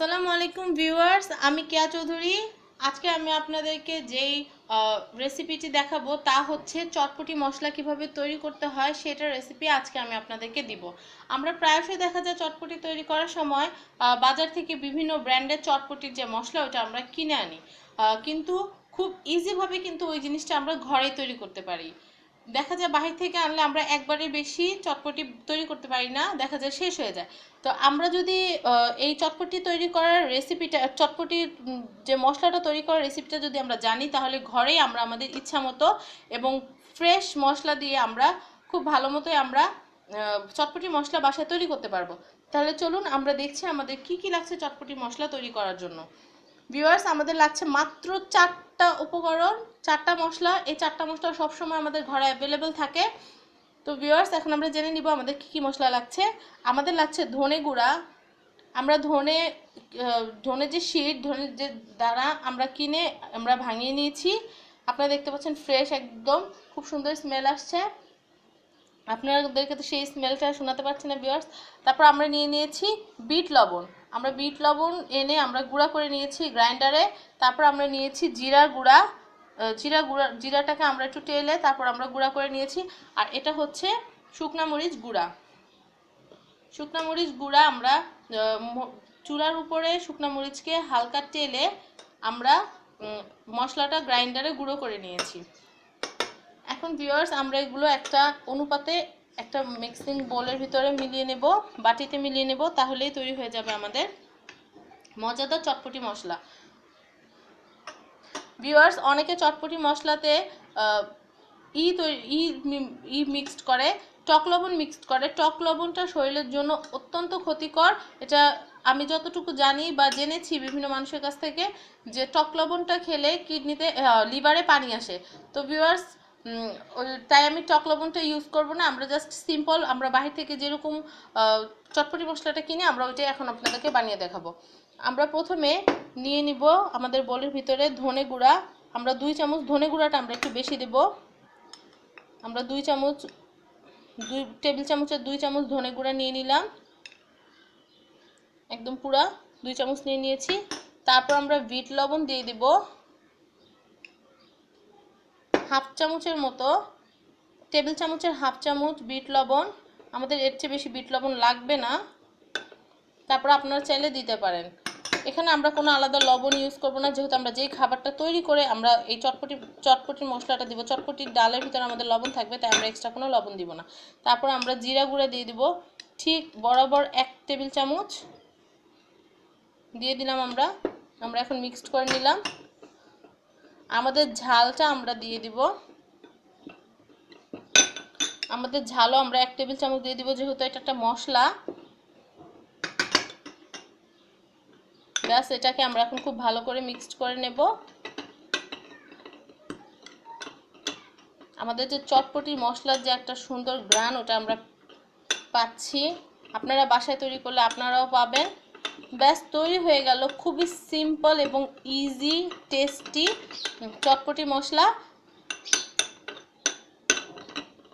আসসালামু আলাইকুম ভিউয়ার্স, আমি কেয়া চৌধুরী। আজকে আমি আপনাদেরকে যেই রেসিপিটি দেখাবো তা হচ্ছে চটপটি মশলা কীভাবে তৈরি করতে হয় সেটার রেসিপি আজকে আমি আপনাদেরকে দিব। আমরা প্রায়শই দেখা যায় চটপটি তৈরি করার সময় বাজার থেকে বিভিন্ন ব্র্যান্ডের চটপটির যে মশলা ওটা আমরা কিনে আনি। কিন্তু খুব ইজিভাবে কিন্তু ওই জিনিসটা আমরা ঘরেই তৈরি করতে পারি। দেখা যায় বাহির থেকে আনলে আমরা একবারে বেশি চটপটি তৈরি করতে পারি না, দেখা যায় শেষ হয়ে যায়। তো আমরা যদি এই চটপটি তৈরি করার রেসিপিটা চটপটির যে মশলাটা তৈরি করার রেসিপিটা যদি আমরা জানি, তাহলে ঘরেই আমরা আমাদের ইচ্ছা মতো এবং ফ্রেশ মশলা দিয়ে আমরা খুব ভালো মতোই আমরা চটপটি মশলা বাসায় তৈরি করতে পারব। তাহলে চলুন আমরা দেখছি আমাদের কি কি লাগছে চটপটি মশলা তৈরি করার জন্য। ভিউয়ার্স আমাদের লাগছে মাত্র চারটা উপকরণ, চারটা মশলা। এই চারটা মশলা সবসময় আমাদের ঘরে অ্যাভেলেবেল থাকে। তো ভিউয়ার্স এখন আমরা জেনে নিব আমাদের কী কী মশলা লাগছে। আমাদের লাগছে ধনে গুঁড়া। আমরা ধনে ধনে যে শিট ধনে যে দানা আমরা কিনে, আমরা ভাঙিয়ে নিয়েছি। আপনারা দেখতে পাচ্ছেন ফ্রেশ একদম। খুব সুন্দর স্মেল আসছে। আপনাদেরকে তো সেই স্মেলটা শোনাতে পারছি না বিয়ার্স তারপর আমরা নিয়ে নিয়েছি বিট লবণ। আমরা বিট লবণ এনে আমরা গুঁড়া করে নিয়েছি গ্রাইন্ডারে তারপর আমরা নিয়েছি জিরার গুঁড়া। জিরা গুঁড়া, জিরাটাকে আমরা একটু টেলে তারপর আমরা গুঁড়া করে নিয়েছি। আর এটা হচ্ছে শুকনা মরিচ গুঁড়া। শুকনা মরিচ গুঁড়া আমরা চুলার উপরে শুকনা মরিচকে হালকা টেলে আমরা মশলাটা গ্রাইন্ডারে গুঁড়ো করে নিয়েছি। এখন ভিউয়ার্স আমরা এগুলো একটা অনুপাতে একটা মিক্সিং বোলের ভিতরে মিলিয়ে নেব, বাটিতে মিলিয়ে নেব, তাহলেই তৈরি হয়ে যাবে আমাদের মজাদার চটপটি মশলা। ভিউয়ার্স অনেকে চটপটি মশলাতে ই তৈরি ই ই মিক্সড করে, টক লবণ মিক্সড করে। টক লবণটা শরীরের জন্য অত্যন্ত ক্ষতিকর। এটা আমি যতটুকু জানি বা জেনেছি বিভিন্ন মানুষের কাছ থেকে যে টক লবণটা খেলে কিডনিতে লিভারে পানি আসে। তো ভিউয়ার্স তাই আমি টক লবণটা ইউজ করব না, আমরা জাস্ট সিম্পল আমরা বাহির থেকে যেরকম চটপটি মশলাটা কিনে, আমরা ওইটাই এখন আপনাদেরকে বানিয়ে দেখাবো। আমরা প্রথমে নিয়ে নিব আমাদের বোলের ভিতরে ধনে গুঁড়া, আমরা দুই চামচ ধনে গুঁড়াটা আমরা একটু বেশি দেব। আমরা দুই চামচ, দুই টেবিল চামচের দুই চামচ ধনে গুঁড়া নিয়ে নিলাম। একদম পুরা দুই চামচ নিয়ে নিয়েছি। তারপর আমরা বিট লবণ দিয়ে দিব। চামচের মতো টেবিল চামচের হাফ চামচ বিট লবণ, আমাদের এর চেয়ে বেশি বিট লবণ লাগবে না। তারপর আপনারা চাইলে দিতে পারেন। এখানে আমরা কোনো আলাদা লবণ ইউজ করব না, যেহেতু আমরা যেই খাবারটা তৈরি করে আমরা এই চটপটি, চটপটির মশলাটা দিব। চটপটির ডালের ভিতরে আমাদের লবণ থাকবে, তাই আমরা এক্সট্রা কোনো লবণ দিব না। তারপর আমরা জিরা গুঁড়া দিয়ে দিব। ঠিক বরাবর এক টেবিল চামচ। দিয়ে দিলাম আমরা। আমরা এখন মিক্সড করে নিলাম। আমাদের ঝালটা আমরা দিয়ে দিব। আমাদের ঝালও আমরা এক টেবিল চামচ দিয়ে দিব, যেহেতু এটা একটা মশলা। ব্যাস, এটাকে আমরা এখন খুব ভালো করে মিক্সড করে নেব। আমাদের যে চটপটি মশলার যে একটা সুন্দর গ্রান, ওটা আমরা পাচ্ছি। আপনারা বাসায় তৈরি করলে আপনারাও পাবেন। ব্যাস, তৈরি হয়ে গেল খুবই সিম্পল এবং ইজি টেস্টি চটপটি মশলা।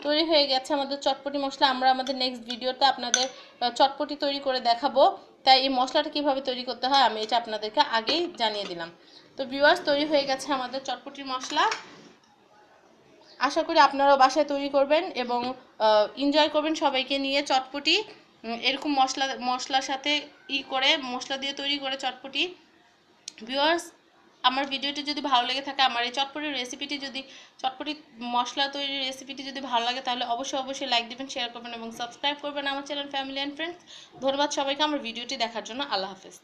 তৈরি হয়ে গেছে আমাদের চটপটি মশলা। আমরা আমাদের নেক্সট ভিডিওতে আপনাদের চটপটি তৈরি করে দেখাবো। তাই এই মশলাটা কীভাবে তৈরি করতে হয় আমি এটা আপনাদেরকে আগেই জানিয়ে দিলাম। তো ভিউয়ার্স তৈরি হয়ে গেছে আমাদের চটপটির মশলা। আশা করি আপনারাও বাসায় তৈরি করবেন এবং এনজয় করবেন সবাইকে নিয়ে চটপটি। এরকম মশলা, মশলার সাথে ই করে, মশলা দিয়ে তৈরি করে চটপটি। ভিউয়ার্স আমার ভিডিওটি যদি ভালো লেগে থাকে, আমার এই চটপটির রেসিপিটি যদি, চটপটি মশলা তৈরির রেসিপিটি যদি ভালো লাগে, তাহলে অবশ্যই অবশ্যই লাইক দেবেন শেয়ার করবেন এবং সাবস্ক্রাইব করবেন আমার চ্যানেল ফ্যামিলি অ্যান্ড ফ্রেন্ডস ধন্যবাদ সবাইকে, আমার ভিডিওটি দেখার জন্য। আল্লাহ হাফেজ।